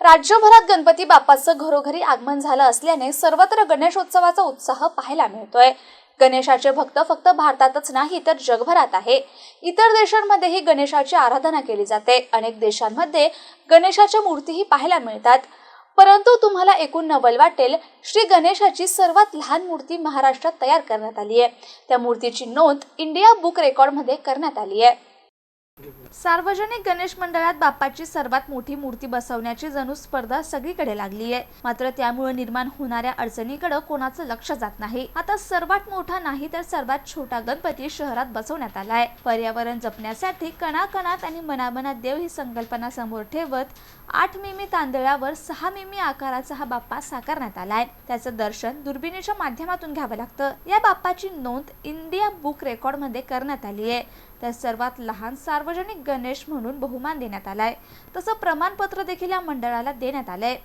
राज्यभरात गणपती बाप्पाचं घरोघरी आगमन झालं असल्याने सर्वत्र गणेशोत्सवाचा उत्साह पाहायला मिळतोय. गणेशाचे भक्त फक्त भारतातच नाही तर जगभरात आहे. इतर देशांमध्येही गणेशाची आराधना केली जाते. अनेक देशांमध्ये गणेशाच्या मूर्तीही पाहायला मिळतात. परंतु तुम्हाला एकूण नवल वाटेल श्री गणेशाची सर्वात लहान मूर्ती महाराष्ट्रात तयार करण्यात आली आहे त्या मूर्तीची नोंद इंडिया बुक रेकॉर्डमध्ये करण्यात आली आहे सार्वजनिक गणेश मंडळात बाप्पाची सर्वात मोठी मूर्ती बसवण्याची जणू स्पर्धा सगळीकडे लागली आहे. मात्र त्यामुळे निर्माण होणाऱ्या अडचणीकडे कोणाचं लक्ष जात नाही. आता सर्वात मोठा नाही तर सर्वात छोटा गणपती शहरात बसवण्यात आलाय. पर्यावरण जपण्यासाठी कणाकणात आणि मनामनात देव ही संकल्पना समोर ठेवत आठ मिमी तांदळावर सहा मिमी आकाराचा हा बाप्पा साकारण्यात आलाय. त्याचं दर्शन दुर्बिणीच्या माध्यमातून घ्यावं लागतं. या बाप्पाची नोंद इंडिया बुक रेकॉर्डमध्ये करण्यात आली आहे. तर सर्वात लहान सार्वजनिक गणेश म्हणून बहुमान देण्यात आलाय. तसं प्रमाणपत्र देखील या मंडळाला देण्यात आलंय.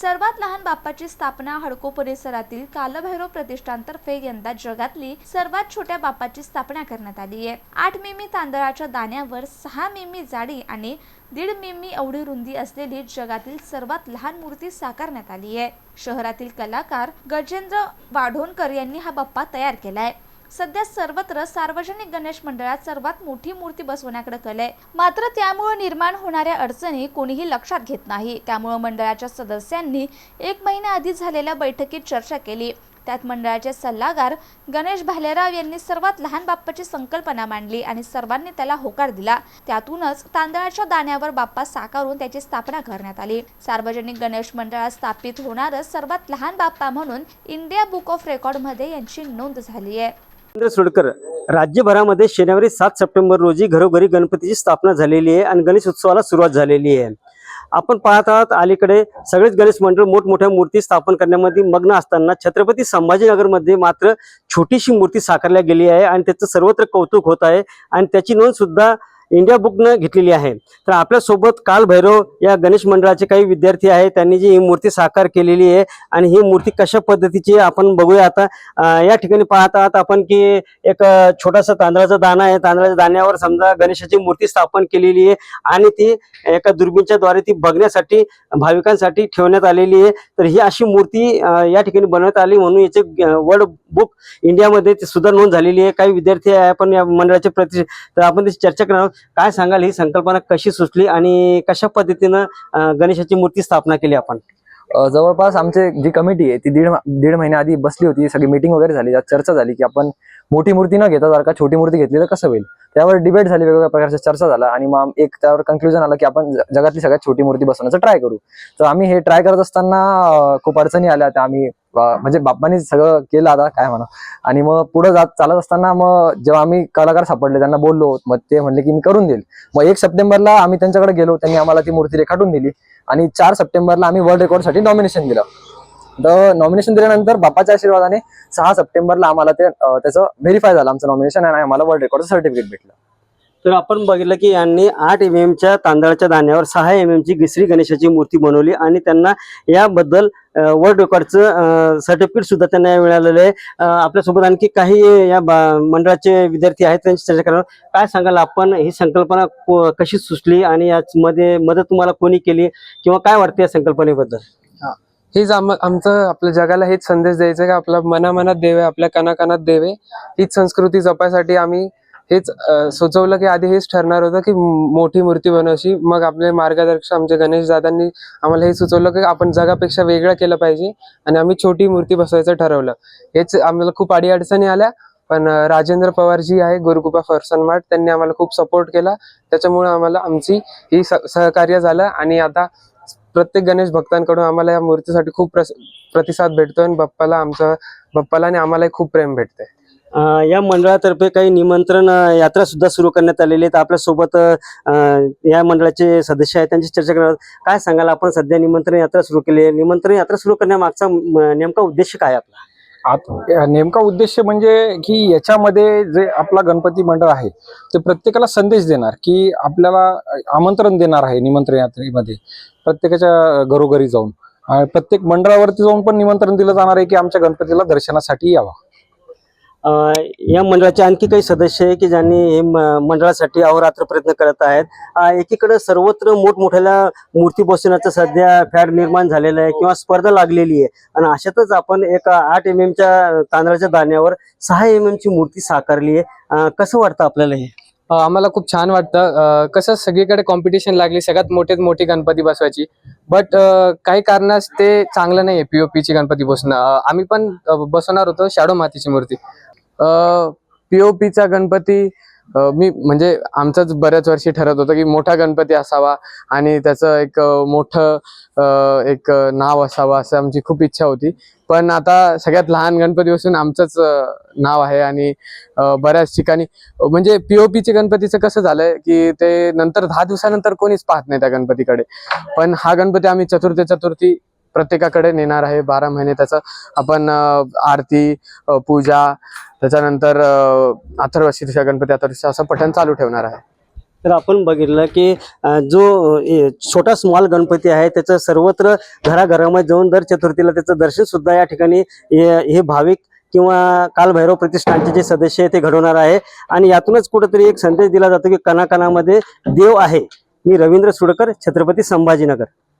सर्वात लहान बाप्पाची स्थापना हडको परिसरातील कालभैरव प्रतिष्ठानतर्फे यंदा जगातली सर्वात छोट्या बाप्पाची स्थापना करण्यात आली आहे. आठ मिमी तांदळाच्या दाण्यावर सहा मिमी जाडी आणि दीड मिमी एवढी रुंदी असलेली जगातील सर्वात लहान मूर्ती साकारण्यात आली आहे. शहरातील कलाकार गजेंद्र वाढोणकर यांनी हा बाप्पा तयार केलाय. सध्या सर्वत्र सार्वजनिक गणेश मंडळात सर्वात मोठी मूर्ती बसवण्याकडे कल आहे मात्र त्यामुळे निर्माण होणाऱ्या अडचणी कोणीही लक्षात घेत नाही. त्यामुळे मंडळाच्या सदस्यांनी एक महिन्याआधी झालेल्या बैठकीत चर्चा केली. त्यात मंडळाचे सल्लागार गणेश भालेराव यांनी सर्वात लहान बाप्पाची संकल्पना मांडली आणि सर्वांनी त्याला होकार दिला. त्यातूनच तांदळाच्या दाण्यावर बाप्पा साकारून त्याची स्थापना करण्यात आली. सार्वजनिक गणेश मंडळात स्थापित होणारच सर्वात लहान बाप्पा म्हणून इंडिया बुक ऑफ रेकॉर्डमध्ये यांची नोंद झाली आहे. रवींद्र सोडकर राज्यभरामध्ये शनिवारी सात सप्टेंबर रोजी घरोघरी गणपतीची स्थापना झालेली आहे आणि गणेश उत्सवाला सुरुवात झालेली आहे. आपण पाहत आहात अलीकडे सगळेच गणेश मंडळ मोठमोठ्या मूर्ती स्थापन करण्यामध्ये मग्न असताना छत्रपती संभाजीनगरमध्ये मात्र छोटीशी मूर्ती साकारल्या गेली आहे आणि त्याचं सर्वत्र कौतुक होत आहे आणि त्याची नोंद सुद्धा इंडिया बुकनं घेतलेली आहे. तर आपल्यासोबत काल भैरव या गणेश मंडळाचे काही विद्यार्थी आहेत. त्यांनी जी ही मूर्ती साकार केलेली आहे आणि ही मूर्ती कशा पद्धतीची आपण बघूया आता. या ठिकाणी पाहत आहात आपण की एक छोटासा तांदळाचा दाणा आहे. तांदळाच्या दाण्यावर समजा गणेशाची मूर्ती स्थापन केलेली आहे आणि ती एका दुर्बीणच्या द्वारे ती बघण्यासाठी भाविकांसाठी ठेवण्यात आलेली आहे. तर ही अशी मूर्ती या ठिकाणी बनवण्यात आली म्हणून याचे वर्ल्ड बुक इंडियामध्ये ती सुद्धा नोंद झालेली आहे. काही विद्यार्थी आहे आपण या मंडळाचे प्रति तर आपण त्याची चर्चा करणार आहोत. काय सांगाल ही संकल्पना कशी सुचली आणि कशा पद्धतीनं गणेशाची मूर्ती स्थापना केली आपण? जवळपास आमचे जी कमिटी आहे ती दीड दीड महिन्या आधी बसली होती. सगळी मीटिंग वगैरे झाली. त्यात चर्चा झाली की आपण मोठी मूर्ती न घेता जर का छोटी मूर्ती घेतली तर कसं होईल? त्यावर डिबेट झाली वेगवेगळ्या प्रकारच्या चर्चा झाला आणि मग एक त्यावर कन्क्लुजन आलं की आपण जगातली सगळ्यात छोटी मूर्ती बसवण्याचं ट्राय करू. तर आम्ही हे ट्राय करत असताना खूप अडचणी आल्या. त्या आम्ही म्हणजे बाप्पानी सगळं केलं आता काय म्हणा. आणि मग पुढे जात चालत असताना मग जेव्हा आम्ही कलाकार सापडले त्यांना बोललो मग ते म्हणले की मी करून देईल. मग एक सप्टेंबरला आम्ही त्यांच्याकडे गेलो त्यांनी आम्हाला ती मूर्ती रेखाटून दिली. आणि चार सप्टेंबरला आम्ही वर्ल्ड रेकॉर्डसाठी नॉमिनेशन दिलं. तर नॉमिनेशन दिल्यानंतर बाप्पाच्या आशीर्वादाने सहा सप्टेंबरला आम्हाला ते त्याचं व्हेरीफाय झालं. आमचं नॉमिनेशन आणि आम्हाला वर्ल्ड रेकॉर्ड सर्टिफिकेट भेटलं. तर आपण बघितलं की यांनी आठ एम एमच्या तांदळाच्या दाण्यावर सहा एम एमची गिसरी गणेशाची मूर्ती बनवली आणि त्यांना याबद्दल वर्ल्ड रेकॉर्डचं सर्टिफिकेट सुद्धा त्यांना मिळालेलं आहे. आपल्यासोबत आणखी काही या मंडळाचे विद्यार्थी आहेत त्यांची चर्चा करणार काय सांगाल आपण? ही संकल्पना कशी सुचली आणि यामध्ये मदत तुम्हाला कोणी केली किंवा काय वाटते या संकल्पनेबद्दल? हेच आम आमचं आपल्या जगाला हेच संदेश द्यायचा की आपल्या मनामनात देवे आपल्या कणाकणात देवे. हीच संस्कृती जपायसाठी आम्ही हेच सुचवलं की आधी हेच ठरणार होतं की मोठी मूर्ती बनवायची मग आपले मार्गदर्शक आमचे गणेश दादांनी आम्हाला हे सुचवलं की आपण जगापेक्षा वेगळं केलं पाहिजे आणि आम्ही छोटी मूर्ती बसवायचं ठरवलं. हेच आम्हाला खूप अडीअडचणी आल्या पण राजेंद्र पवार जी आहे गुरुकृपा फरसन मार्ट त्यांनी आम्हाला खूप सपोर्ट केला. त्याच्यामुळे आम्हाला आमची ही सहकार्य झालं आणि आता प्रत्येक गणेश भक्तांकडून आम्हाला या मूर्तीसाठी खूप प्रस- प्रतिसाद भेटतोय आणि बाप्पाला आमचं बाप्पाला आणि आम्हालाही खूप प्रेम भेटतंय. या मंडळातर्फे काही निमंत्रण यात्रा सुद्धा सुरू करण्यात आलेली आहेत. आपल्यासोबत या मंडळाचे सदस्य आहेत. त्यांची चर्चा करणार काय सांगाल? आपण सध्या निमंत्रण यात्रा सुरू केली आहे. निमंत्रण यात्रा सुरू करण्यामागचा नेमका उद्देश काय आहे आपला? आत- नेमका उद्देश म्हणजे की याच्यामध्ये जे आपला गणपती मंडळ आहे ते प्रत्येकाला संदेश देणार की आपल्याला आमंत्रण देणार आहे निमंत्रण यात्रेमध्ये प्रत्येकाच्या घरोघरी जाऊन. प्रत्येक मंडळावरती जाऊन पण निमंत्रण दिलं जाणार आहे की आमच्या गणपतीला दर्शनासाठी यावं. या मंडळाचे आणखी काही सदस्य आहे की ज्यांनी हे मंडळासाठी अहोरात्र प्रयत्न करत आहेत? एकीकडे सर्वत्र मोठमोठ्या मूर्ती बसवण्याचं सध्या फॅड निर्माण झालेलं आहे किंवा स्पर्धा लागलेली आहे. आणि अशातच आपण एक आठ एम एमच्या तांदळाच्या दाण्यावर सहा एम ची मूर्ती साकारली आहे. कसं वाटतं आपल्याला हे? आम्हाला खूप छान वाटतं. कसं सगळीकडे कॉम्पिटिशन लागली सगळ्यात मोठेत मोठी गणपती बसवायची. बट काही कारणास ते चांगलं नाही आहे पीओपीची गणपती बसणं. आम्ही पण बसवणार होतो शाडो मातीची मूर्ती. पीओपीचा गणपती मी म्हणजे आमचंच बऱ्याच वर्षी ठरत होतं की मोठा गणपती असावा आणि त्याचं एक मोठं एक नाव असावं असं आमची खूप इच्छा होती. पण आता सगळ्यात लहान गणपती बसून आमचंच नाव आहे आणि बऱ्याच ठिकाणी म्हणजे पीओपीचे गणपतीचं कसं झालंय की ते नंतर दहा दिवसानंतर कोणीच पाहत नाही त्या गणपतीकडे. पण हा गणपती आम्ही चतुर्थी चतुर्थी प्रत्येकाकडे नेणार आहे. बारा महिने त्याचं आपण आरती पूजा त्याच्यानंतर अथर्व अथर्वशीर्ष गणपती अथर्वशीर्ष असं पठण चालू ठेवणार आहे. तर आपण बघितलं की जो ए, छोटा स्मॉल गणपती आहे त्याचं सर्वत्र घराघरामध्ये जाऊन दर चतुर्थीला त्याचं दर्शन सुद्धा या ठिकाणी हे हे भाविक किंवा कालभैरव प्रतिष्ठानचे जे सदस्य आहे ते घडवणार आहे. आणि यातूनच कुठेतरी एक संदेश दिला जातो की कणाकणामध्ये देव आहे. मी रवींद्र सुडकर छत्रपती संभाजीनगर.